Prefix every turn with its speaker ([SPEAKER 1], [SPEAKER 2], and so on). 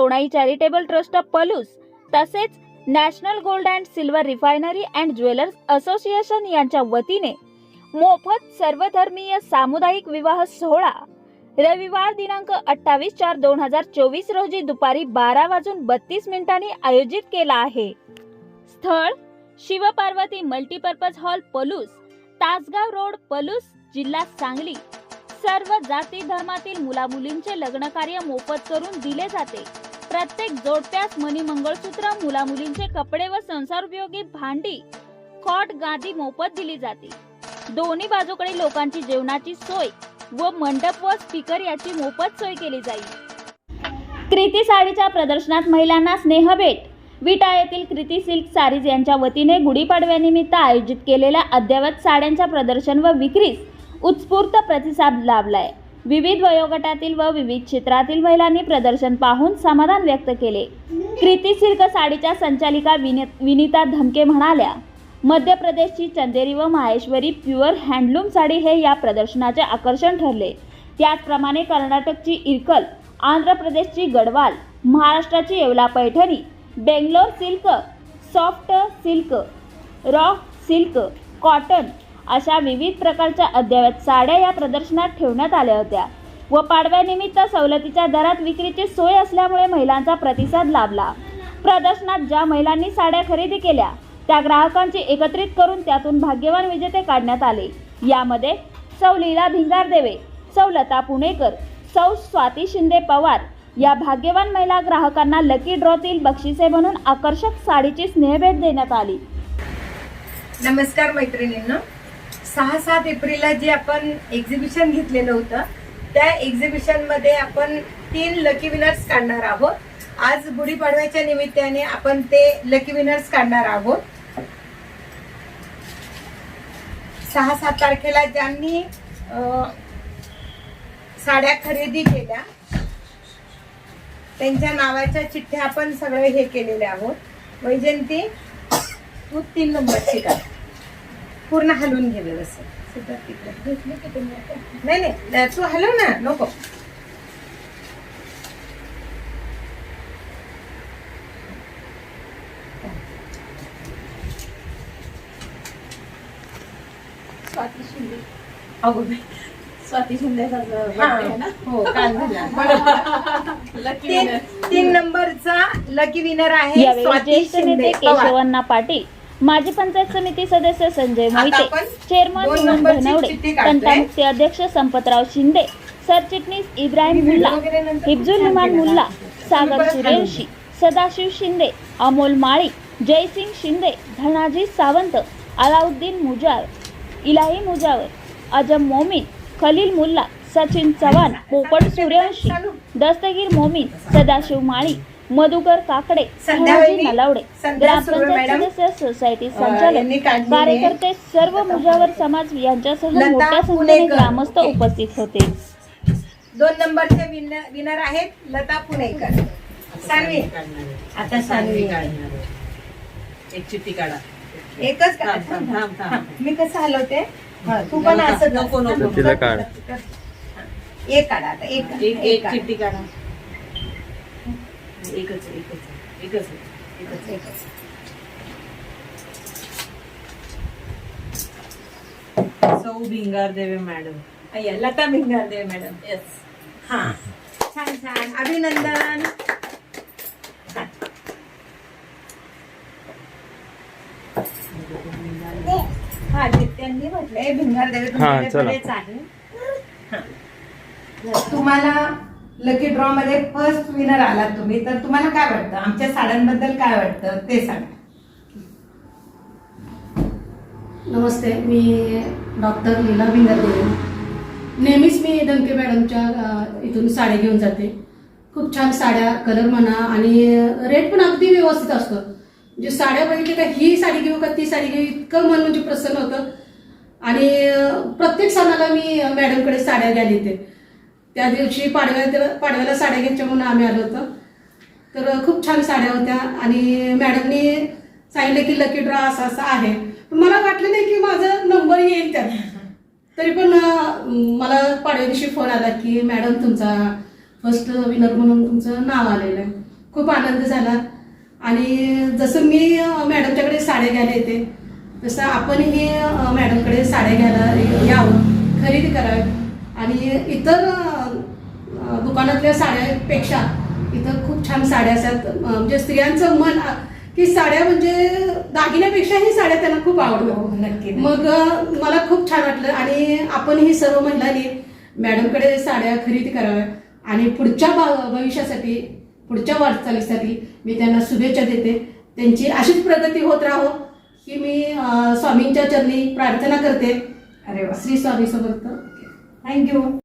[SPEAKER 1] Sonai charitable trust Palus तसेच national gold and silver refinery and jewellers association यांच्या वतीने मोफत सर्वधर्मीय सामुदायिक विवाह सोहळा रविवार दिनांक अठ्ठावीस चार दोन हजार चोवीस रोजी दुपारी बारा वाजून बत्तीस मिनिटांनी आयोजित केला आहे. स्थळ Shivparvati multipurpose hall Palus Tasgaon road Palus जिल्हा सांगली. सर्व जाती धर्मातील मुलामुलींचे लग्न कार्य मोफत करून दिले जाते. प्रत्येक जोडप्यास मणी मंगळसूत्र मुलामुलींचे कपडे व संसारोपयोगी भांडी कॉट गादी मोफत दिली जाते. दोन्ही बाजूकडे लोकांची जेवणाची सोय व मंडप व स्पीकर याची मोफत सोय केली जाईल. क्रिती साडीच्या प्रदर्शनात महिलांना स्नेहभेट. विटा येथील क्रिती सिल्क सारीज यांच्या वतीने गुढीपाडव्यानिमित्त आयोजित केलेल्या अद्ययावत साड्यांच्या प्रदर्शन व विक्रीस उत्स्फूर्त प्रतिसाद लाभलाय. विविध वयोगटातील व विविध क्षेत्रातील महिलांनी प्रदर्शन पाहून समाधान व्यक्त केले. कृती सिल्क साडीच्या संचालिका विनि विनिता धमके म्हणाल्या मध्य प्रदेशची चंदेरी व माहेश्वरी प्युअर हँडलूम साडी हे या प्रदर्शनाचे आकर्षण ठरले. त्याचप्रमाणे कर्नाटकची इरकल आंध्र प्रदेशची गडवाल महाराष्ट्राची Yeola Paithani Bangalore silk soft silk raw silk cotton अशा विविध प्रकारच्या अद्ययावत साड्या या प्रदर्शनात ठेवण्यात आल्या होत्या व पाडव्यानिमित्त सवलतीच्या दरात विक्रीची सोय असल्यामुळे महिलांचा प्रतिसाद लाभला. प्रदर्शनात ज्या महिलांनी साड्या खरेदी केल्या त्या ग्राहकांची एकत्रित करून त्यातून भाग्यवान विजेते काढण्यात आले. यामध्ये सौ लीला भिंगारदेवे सौ लता पुणेकर सौ स्वाती शिंदे पवार या भाग्यवान महिला ग्राहकांना लकी ड्रॉतील बक्षिसे म्हणून आकर्षक साडीची स्नेहभेट देण्यात आली.
[SPEAKER 2] नमस्कार मैत्रिणींना. सहा सात एप्रिलला जे आपण एक्झिबिशन घेतलेलं होतं त्या एक्झिबिशनमध्ये आपण तीन लकी विनर्स काढणार आहोत. आज गुढीपाडव्याच्या निमित्ताने आपण ते लकी विनर्स काढणार आहोत. सहा सात तारखेला ज्यांनी साड्या खरेदी केल्या त्यांच्या नावाच्या चिठ्ठ्या आपण सगळे हे केलेले आहोत. वैजंती तू तीन नंबरची काढ. पूर्ण हलवून घे व्यवस्थित. नाही नाही तू हलव ना नको.
[SPEAKER 3] स्वाती शिंदे.
[SPEAKER 2] अगो.
[SPEAKER 3] स्वाती शिंदे
[SPEAKER 2] हा, हो काल झाला.
[SPEAKER 3] लकी
[SPEAKER 2] तीन तीन नंबरचा लकी विनर आहे स्वाती शिंदे.
[SPEAKER 1] केशवण्णा पाटील. माजी पंचायत समिती सदस्य संजय मोहिते चेअरमन
[SPEAKER 2] नंबरची
[SPEAKER 1] धनवडे. तंटामुक्ती अध्यक्ष संपतराव शिंदे सरचिटणीस इब्राहिम मुल्ला हिफजुल इमान मुल्ला सागर सूर्यवंशी सदाशिव शिंदे अमोल माळी जयसिंग शिंदे धनाजी सावंत अलाउद्दीन मुजार इलाही मुजावर अजम मोमीन खलील मुल्ला सचिन चव्हाण पोपट सूर्यवंशी दस्तगीर मोमीन सदाशिव माळी मधुकर काकडे
[SPEAKER 2] संध्याकाळी
[SPEAKER 1] धनाजी नलावडे ग्रामपंचायत सदस्य सोसायटी संचालक. कार्यकर्ते सर्व मुजावर समाज यांच्यासह मोठ्या संख्येने. ग्रामस्थ. उपस्थित होते
[SPEAKER 2] दोन नंबरचे विनर विनर आहेत लता पुणेकर सानवी आता सानवी
[SPEAKER 3] एक चिठ्ठी काढा
[SPEAKER 2] एकच का
[SPEAKER 3] थांब, थांब, थांब, थांब.
[SPEAKER 2] मी कसं हलवते हा, तू पण असं
[SPEAKER 3] नको, नको.
[SPEAKER 4] काढ.
[SPEAKER 2] एक काढा आता एक
[SPEAKER 3] एक
[SPEAKER 2] काढा.
[SPEAKER 3] चिठ्ठी काढा एकच एकच एकच एकच. सौ भिंगार देवे मॅडम.
[SPEAKER 2] अय्या, लता भिंगारदेव मॅडम.
[SPEAKER 3] येस
[SPEAKER 2] हा. छान छान. अभिनंदन. हा त्यांनी म्हटलंय भिंगारदेव
[SPEAKER 4] हा, चला.
[SPEAKER 2] तुमच्याकडेच आहे. तुम्हाला लकी ड्रॉ मध्ये फर्स्ट विनर आलात तुम्ही तर तुम्हाला काय वाटतं? आमच्या साड्यांबद्दल काय वाटतं? ते सांगा.
[SPEAKER 5] नमस्ते मी डॉक्टर लीला भिंगरदेवे नेहमीच मी दंके मॅडमच्या अ, इथून साड्या घेऊन जाते. खूप छान साड्या कलर म्हणा आणि रेट पण अगदी व्यवस्थित असतो. म्हणजे साड्या बघितली का ही साडी घेऊ का ती साडी घेऊ इतकं मन म्हणजे प्रसन्न होतं. आणि अ, प्रत्येक सणाला मी मॅडमकडे साड्या घ्यायला येते. त्या दिवशी पाडव्या पाडव्याला साड्या घ्यायच्या म्हणून आम्ही आलो होतो. तर खूप छान साड्या होत्या आणि मॅडमनी सांगितलं की लकी ड्रॉ असा असा आहे. पण मला वाटलं नाही की माझा नंबर येईल त्यात. तरी पण मला पाडव्या दिवशी फोन आला की मॅडम तुमचा फर्स्ट विनर म्हणून तुमचं नाव आलेलं आहे. खूप आनंद झाला. आणि जसं मी मॅडमच्याकडे साड्या घ्यायला येते तसं आपणही मॅडमकडे साड्या घ्यायला यावं खरेदी करावी. आणि इतर दुकानातल्या साड्यापेक्षा इथं खूप छान साड्या असतात. म्हणजे स्त्रियांचं मन की साड्या म्हणजे दागिन्यापेक्षाही साड्या त्यांना खूप आवडतात.
[SPEAKER 2] नक्की
[SPEAKER 5] मग मला खूप छान वाटलं आणि आपणही सर्व महिलांनी मॅडमकडे साड्या खरेदी कराव्या आणि पुढच्या भविष्यासाठी पुढच्या वाटचालीसाठी मी त्यांना शुभेच्छा देते. त्यांची अशीच प्रगती होत राहो ही मी स्वामींच्या चरणी प्रार्थना करते.
[SPEAKER 2] अरे वा.
[SPEAKER 5] Shri Swami Samarth
[SPEAKER 2] Thank you.